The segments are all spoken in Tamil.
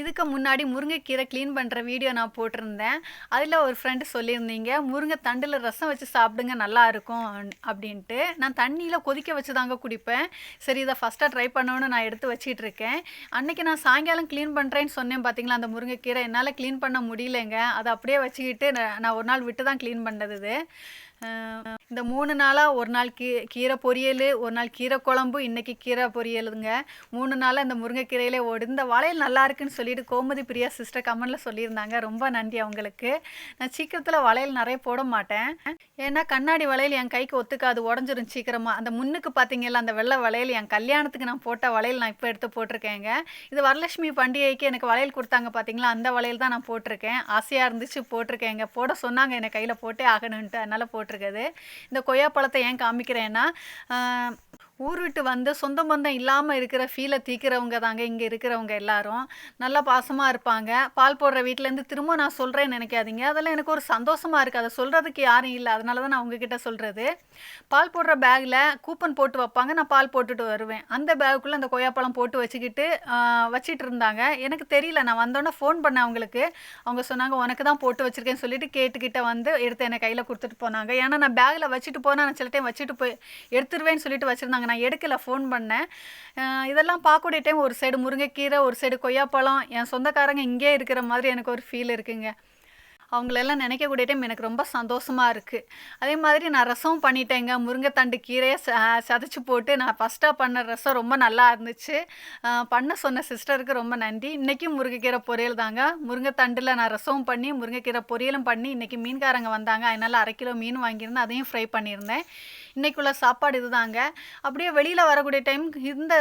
இதுக்கு முன்னாடி முருங்கைக்கீரை க்ளீன் பண்ணுற வீடியோ நான் போட்டிருந்தேன். அதில் ஒரு ஃப்ரெண்டு சொல்லியிருந்தீங்க முருங்கை தண்டில் ரசம் வச்சு சாப்பிடுங்க நல்லா இருக்கும் அப்படின்ட்டு. நான் தண்ணியில் கொதிக்க வச்சு தாங்க குடிப்பேன். சரி இதை ஃபஸ்ட்டாக ட்ரை பண்ணணும்னு நான் எடுத்து வச்சிட்டு இருக்கேன் அன்றைக்கி நான் சாயங்காலம் க்ளீன் பண்ணுறேன்னு சொன்னேன் பார்த்தீங்களா அந்த முருங்கைக்கீரை. என்னால் க்ளீன் பண்ண முடியலைங்க. அதை அப்படியே வச்சுக்கிட்டு நான் ஒரு நாள் விட்டு தான் க்ளீன் பண்ணது இந்த மூணு நாளாக ஒரு நாள் கீ கீரை பொரியல் ஒரு நாள் கீரை குழம்பு இன்றைக்கி கீரை பொரியலுங்க. மூணு நாளாக இந்த முருங்கைக்கீரையிலே ஓடு இந்த வளையல் நல்லா இருக்குன்னு சொல்லிட்டு கோமதி பிரியா சிஸ்டர் கமெண்டில் சொல்லியிருந்தாங்க. ரொம்ப நன்றி அவங்களுக்கு. நான் சீக்கிரத்தில் வளையல் நிறைய போட மாட்டேன். ஏன்னா கண்ணாடி வளையல் என் கைக்கு ஒத்துக்காது உடஞ்சிரும் சீக்கிரமாக அந்த முன்னுக்கு பார்த்தீங்கல்ல அந்த வெள்ளை வளையல் என் கல்யாணத்துக்கு நான் போட்ட வளையல் நான் இப்போ எடுத்து போட்டிருக்கேங்க. இது வரலட்சுமி பண்டிகைக்கு எனக்கு வளையல் கொடுத்தாங்க பார்த்தீங்களா அந்த வளையல் தான் நான் போட்டிருக்கேன். ஆசையாக இருந்துச்சு போட்டிருக்கேங்க. போட சொன்னாங்க என்னை கையில் போட்டே ஆகணுன்ட்டு அதனால் போட்டு போட்டிருக்குது. இந்த கொய்யா பழத்தை ஏன் காமிக்கிறேன்னா ஊர் விட்டு வந்து சொந்த பந்தம் இல்லாமல் இருக்கிற ஃபீலை தீக்கிறவங்க தாங்க இங்கே இருக்கிறவங்க எல்லாரும். நல்லா பாசமாக இருப்பாங்க. பால் போடுற வீட்டிலேருந்து திரும்ப நான் சொல்கிறேன்னு நினைக்காதீங்க. அதெல்லாம் எனக்கு ஒரு சந்தோஷமாக இருக்குது அதை சொல்கிறதுக்கு யாரும் இல்லை. அதனால தான் நான் உங்ககிட்ட சொல்கிறது பால் போடுற பேக்கில் கூப்பன் போட்டு வைப்பாங்க. நான் பால் போட்டுட்டு வருவேன். அந்த பேக்குள்ளே அந்த கொய்யாப்பழம் போட்டு வச்சுக்கிட்டு வச்சிட்டு இருந்தாங்க. எனக்கு தெரியல. நான் வந்தோடனே ஃபோன் பண்ணேன் அவங்களுக்கு. அவங்க சொன்னாங்க உனக்கு தான் போட்டு வச்சுருக்கேன்னு சொல்லிட்டு கேட்டுக்கிட்ட வந்து எடுத்து என்னை கையில் கொடுத்துட்டு போனாங்க. ஏன்னா நான் பேக்கில் வச்சுட்டு போனால் நான் சில டைம் வச்சுட்டு போய் எடுத்துருவேன்னு சொல்லிட்டு வச்சுருந்தாங்க. நான் எடுக்கலை ஃபோன் பண்ணேன். இதெல்லாம் பார்க்கக்கூடிய டைம் ஒரு சைடு முருங்கைக்கீரை ஒரு சைடு கொய்யாப்பழம். என் சொந்தக்காரங்க இங்கே இருக்கிற மாதிரி எனக்கு ஒரு ஃபீல் இருக்குங்க. அவங்களெல்லாம் நினைக்கக்கூடிய டைம் எனக்கு ரொம்ப சந்தோஷமாக இருக்குது அதே மாதிரி நான் ரசம் பண்ணிட்டேங்க. முருங்கைத்தண்டு கீரையை ச சதைச்சி போட்டு நான் ஃபஸ்ட்டாக பண்ண ரசம் ரொம்ப நல்லா இருந்துச்சு. பண்ண சொன்ன சிஸ்டருக்கு ரொம்ப நன்றி. இன்றைக்கும் முருங்கைக்கீரை பொரியல் தாங்க. முருங்கைத்தண்டில் நான் ரசமும் பண்ணி முருங்கைக்கீரை பொரியலும் பண்ணி இன்றைக்கி மீன்காரங்க வந்தாங்க. அதனால் அரை கிலோ மீன் வாங்கியிருந்தேன். அதையும் ஃப்ரை பண்ணியிருந்தேன். இன்னைக்குள்ள சாப்பாடு இதுதாங்க. அப்படியே வெளியில் வரக்கூடிய டைம் இந்த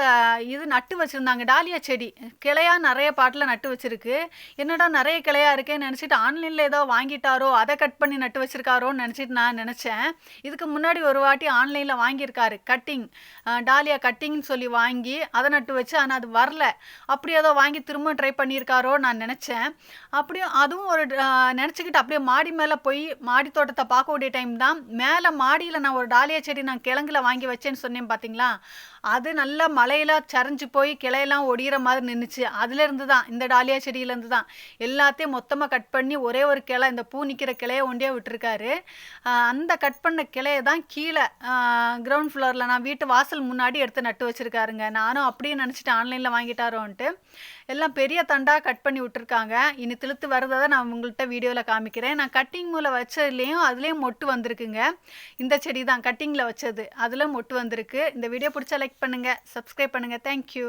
இது நட்டு வச்சுருந்தாங்க. டாலியா செடி. கிளையாக நிறைய பாட்டில் நட்டு வச்சுருக்கு. என்னடா நிறைய கிளையாக இருக்கேன்னு நினச்சிட்டு ஆன்லைனில் ஏதோ வாங்கிட்டாரோ அதை கட் பண்ணி நட்டு வச்சுருக்காரோன்னு நினச்சிட்டு நான் நினச்சேன். இதுக்கு முன்னாடி ஒரு வாட்டி ஆன்லைனில் வாங்கியிருக்காரு. கட்டிங். டாலியா கட்டிங்னு சொல்லி வாங்கி அதை நட்டு வச்சு ஆனால் அது வரல. அப்படி ஏதோ வாங்கி திரும்ப ட்ரை பண்ணியிருக்காரோ நான் நினச்சேன். அப்படியும் அதுவும் ஒரு நினச்சிக்கிட்டு அப்படியே மாடி மேலே போய் மாடி தோட்டத்தை பார்க்கக்கூடிய டைம் தான். மேலே மாடியில் நான் ஒரு டாலியா செடி நான் கிழங்குல வாங்கி வச்சேன்னு சொன்னேன் பார்த்தீங்களா அது நல்லா மலையெல்லாம் சரிஞ்சு போய் கிளையெல்லாம் ஒடிகிற மாதிரி நின்றுச்சு அதுலேருந்து தான் இந்த டாலியா செடியிலேருந்து தான் எல்லாத்தையும் மொத்தமாக கட் பண்ணி ஒரே ஒரு கிளை இந்த பூ நிற்கிற கிளைய ஒண்டியே விட்டுருக்காரு. அந்த கட் பண்ண கிளைய தான் கீழே கிரவுண்ட் ஃப்ளோரில் நான் வீட்டு வாசல் முன்னாடி எடுத்து நட்டு வச்சுருக்காருங்க. நானும் அப்படியே நினச்சிட்டு ஆன்லைனில் வாங்கிட்டாரோன்ட்டு. எல்லாம் பெரிய தண்டாக கட் பண்ணி விட்டுருக்காங்க. இனி திழுத்து வரதை நான் உங்கள்கிட்ட வீடியோவில் காமிக்கிறேன். நான் கட்டிங் மூலம் வச்சதுலேயும் அதுலேயும் மொட்டு வந்திருக்குங்க. இந்த செடி தான். கட்டிங்கில் வச்சது. அதில் மொட்டு வந்திருக்கு. இந்த வீடியோ பிடிச்சா லைக் பண்ணுங்கள் சப்ஸ்கிரைப் பண்ணுங்கள் தேங்க்யூ